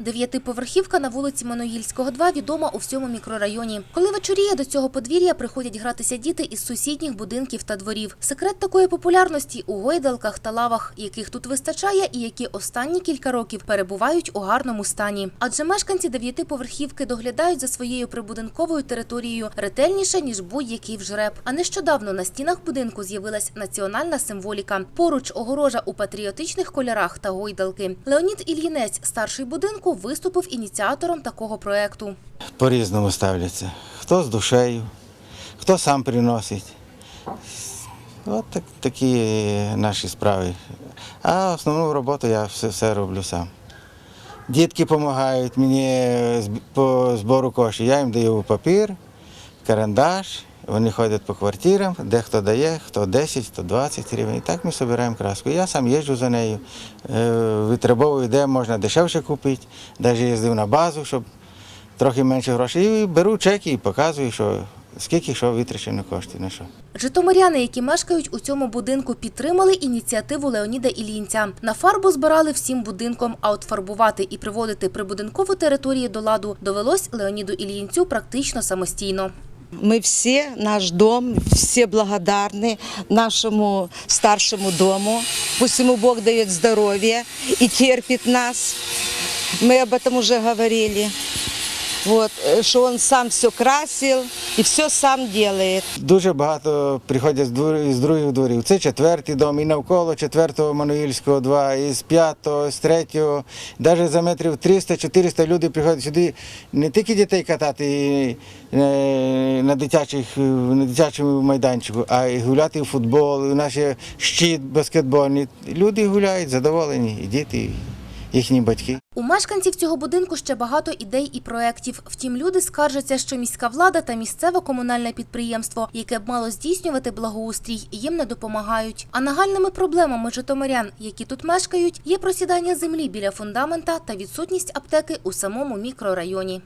Дев'ятиповерхівка на вулиці Маноїльського, 2 відома у всьому мікрорайоні. Коли вечоріє, до цього подвір'я приходять гратися діти із сусідніх будинків та дворів. Секрет такої популярності у гойдалках та лавах, яких тут вистачає і які останні кілька років перебувають у гарному стані. Адже мешканці дев'ятиповерхівки доглядають за своєю прибудинковою територією ретельніше, ніж будь-який вжреб. А нещодавно на стінах будинку з'явилась національна символіка. Поруч огорожа у патріотичних кольорах та гойдалки. Леонід Ільїнець, старший будинку, виступив ініціатором такого проекту. по-різному ставляться. Хто з душею, хто сам приносить. От так, такі наші справи. А основну роботу я все, все роблю сам. Дітки допомагають мені по збору коштів. Я їм даю папір, карандаш, вони ходять по квартирам, де хто дає, хто 10, хто 20 гривень. І так ми збираємо краску. Я сам їжджу за нею, е, витребовую, де можна дешевше купити. Навіть їздив на базу, щоб трохи менше грошей. І беру чеки і показую, що скільки що витрачено коштів на що. Житомиряни, які мешкають у цьому будинку, підтримали ініціативу Леоніда Іллінця. На фарбу збирали всім будинком, а от фарбувати і приводити прибудинкову територію до ладу довелось Леоніду Ільїнцю практично самостійно. Мы все, наш дом, все благодарны нашему старшему дому. Пусть ему Бог дает здоровье и терпит нас. Мы об этом уже говорили. Вот, э, что он сам все красил и все сам делает. Дуже багато приходять з, других дворів. Це четвертий дом, і навколо четвертого Мануїльського два, і з п'ятого, з третього. Навіть за метрів 300-400 люди приходять сюди не тільки дітей катати е, на, дитячих, на дитячому майданчику, а й гуляти в футбол. У нас є щит баскетбольний. Люди гуляють, задоволені, і діти, і їхні батьки. У мешканців цього будинку ще багато ідей і проєктів. Втім, люди скаржаться, що міська влада та місцеве комунальне підприємство, яке б мало здійснювати благоустрій, їм не допомагають. А нагальними проблемами житомирян, які тут мешкають, є просідання землі біля фундамента та відсутність аптеки у самому мікрорайоні.